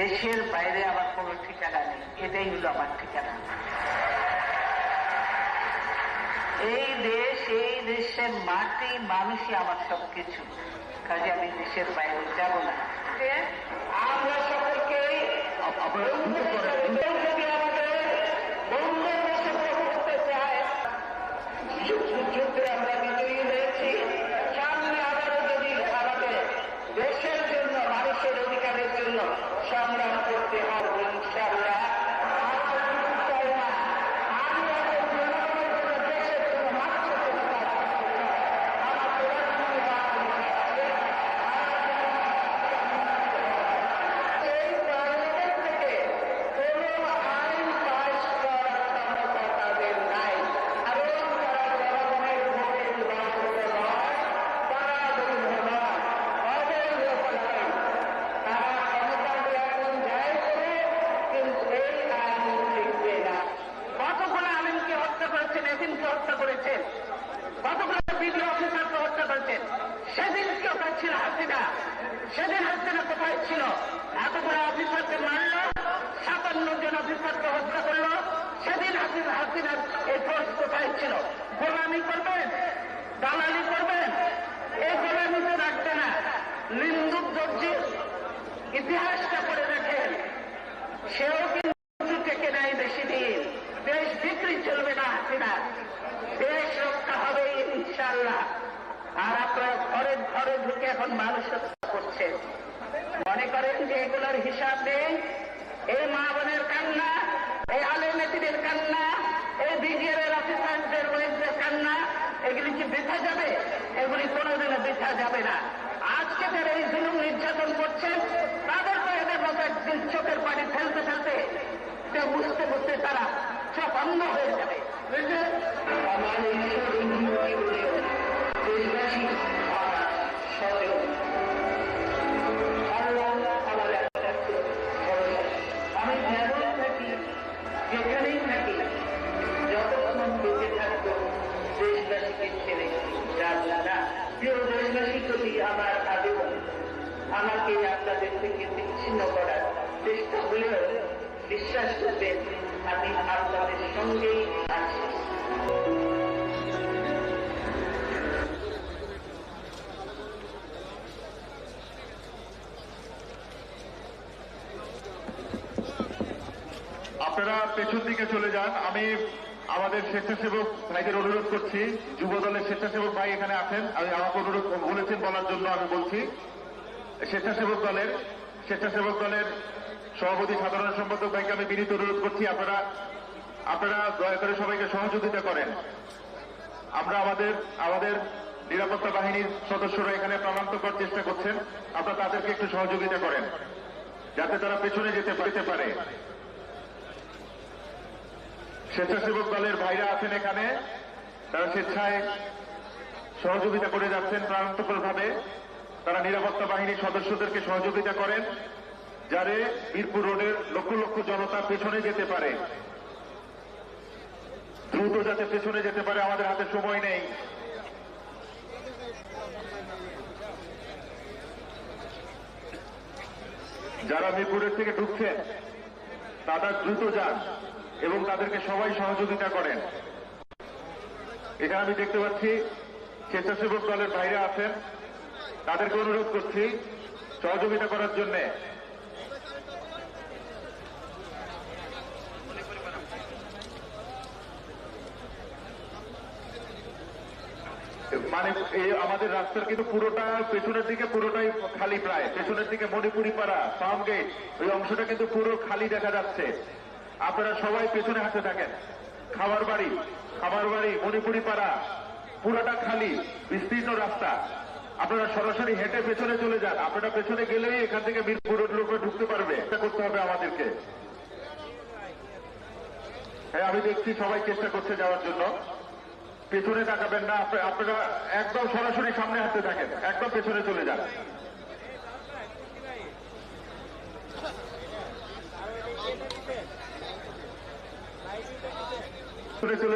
দেশের বাইরে আমার কোনো ঠিকানা নেই। এটাই হলো আমার ঠিকানা। এই দেশ, এই দেশের মাটি, মানুষই আমার সবকিছু। কাজে আমি দেশের বাইরে যাব না। আমরা সকলকে যুদ্ধে আমরা বিজয়ী হয়েছি। সামনে আবারও যদি আমাদের দেশের জন্য মানুষের অধিকারের জন্য সংগ্রাম করতে হবে ইনশাআল্লাহ আর কিছু চাই না। আমি এখন জনগণের জন্য, দেশের জন্য মাত্র কোনো কাজ করতে চাই। আমার প্রধানমন্ত্রী বাংলাদেশ এই পার্লামেন্ট থেকে কোনো আইন পাশ করার ক্ষমতা তাদের নাই এবং তারা জনগণের ভোটে নির্বাচিত নয় তারা বৈধ নয় অবৈধ নয় তারা ক্ষমতা এখন যায় করে কিন্তু এই আইন লিখবে না কতগুলো আলিমকে হত্যা করেছেন এদিনকে হত্যা করেছেন কতগুলো বিডিও অফিসারকে হত্যা করেছেন সেদিন কেউ ছিল হাসিনা সেদিন হাসিনা কোথায় ছিল? এতগুলো অফিসারকে মারল, সাতান্ন জন অফিসারকে হত্যা করল। সেদিন হাসিনা, হাসিনার এই ফোর্স কোথায় ছিল? গোলামি করবেন? দালালি করবেন? এই গোলামি তো রাখবে না। লিন্দুক দর্জির ইতিহাসটা করে রাখেন সেও কিন্তু টেকে নাই বেশি দিন। দেশ বিক্রি চলবে না হাসিনা। দেশ রক্ষা হবে ইনশাল্লাহ আর আপনারা ঘরে ঘরে ঢুকে এখন মানুষ করছেন মনে করেন যে এগুলোর হিসাব নেই? এই মা বোনের কান্না, এই আলেমেতিদের কান্না, এই বিডিআর অফিসারদের ওয়েজের কান্না, এগুলি কি বৃথা যাবে? এগুলি কোনোদিনও বৃথা যাবে না। আজকে যারা এই জুলুম নির্যাতন করছেন তাদের তো এদের মতো একদিন চোখের পানি ফেলতে ফেলতে বুঝতে বুঝতে তারা চোখ অন্ধ হয়ে যাবে। আমার এই শরীর জীবনে দেশবাসী সতেও আমাকে আপনাদের থেকে বিচ্ছিন্ন করার চেষ্টা হলেও বিশ্বাস করবেন, আমি আপনাদের সঙ্গেই আছি। আপনারা পেছন দিকে চলে যান। আমি আমাদের স্বেচ্ছাসেবক ভাইদের অনুরোধ করছি যুব দলের স্বেচ্ছাসেবক ভাই এখানে আছেন, আমি আমাকে অনুরোধ বলেছেন বলার জন্য আমি বলছি। স্বেচ্ছাসেবক দলের স্বেচ্ছাসেবক দলের সভাপতি সাধারণ সম্পাদক ভাইকে আমি বিনীত অনুরোধ করছি, আপনারা আপনারা দয়া করে সবাইকে সহযোগিতা করেন। আমরা আমাদের আমাদের নিরাপত্তা বাহিনীর সদস্যরা এখানে প্রাণান্তকর চেষ্টা করছেন, আপনারা তাদেরকে একটু সহযোগিতা করেন, যাতে তারা পেছনে যেতে পারে। স্বেচ্ছাসেবক দলের ভাইরা আছেন এখানে। তারা স্বেচ্ছায় সহযোগিতা করে যাচ্ছেন প্রাণান্তকর ভাবে তারা নিরাপত্তা বাহিনীর সদস্যদেরকে সহযোগিতা করেন, যারে বীরপুর রোডের লক্ষ লক্ষ জনতা পেছনে যেতে পারে। দ্রুত যাতে পেছনে যেতে পারে, আমাদের হাতে সময় নেই। যারা মিরপুরের থেকে ঢুকছেন, তারা দ্রুত যান। এবং তাদেরকে সবাই সহযোগিতা করেন। এখানে আমি দেখতে পাচ্ছি স্বেচ্ছাসেবক দলের বাইরে আছেন। তাদেরকে অনুরোধ করছি সহযোগিতা করার জন্য। মানে এই আমাদের রাস্তার কিন্তু পুরোটা পেছনের দিকে পুরোটাই খালি প্রায়। পেছনের দিকে মণিপুরি পাড়া ফার্ম গেট, ওই অংশটা কিন্তু পুরো খালি দেখা যাচ্ছে। আপনারা সবাই পেছনে হাতে থাকেন। খাবার বাড়ি খাবার বাড়ি মণিপুরি পাড়া পুরোটা খালি, বিস্তীর্ণ রাস্তা। আপনারা সরাসরি হেঁটে পেছনে চলে যান। আপনারা পেছনে গেলেই এখান থেকে মিরপুর লোকে ঢুকতে পারবে। এটা করতে হবে আমাদেরকে। হ্যাঁ আমি দেখছি সবাই চেষ্টা করছে যাওয়ার জন্য। পেছনে তাকাবেন না। আপনারা একদম সরাসরি সামনে হাঁটতে থাকেন। একদম পেছনে চলে যান। চলে যান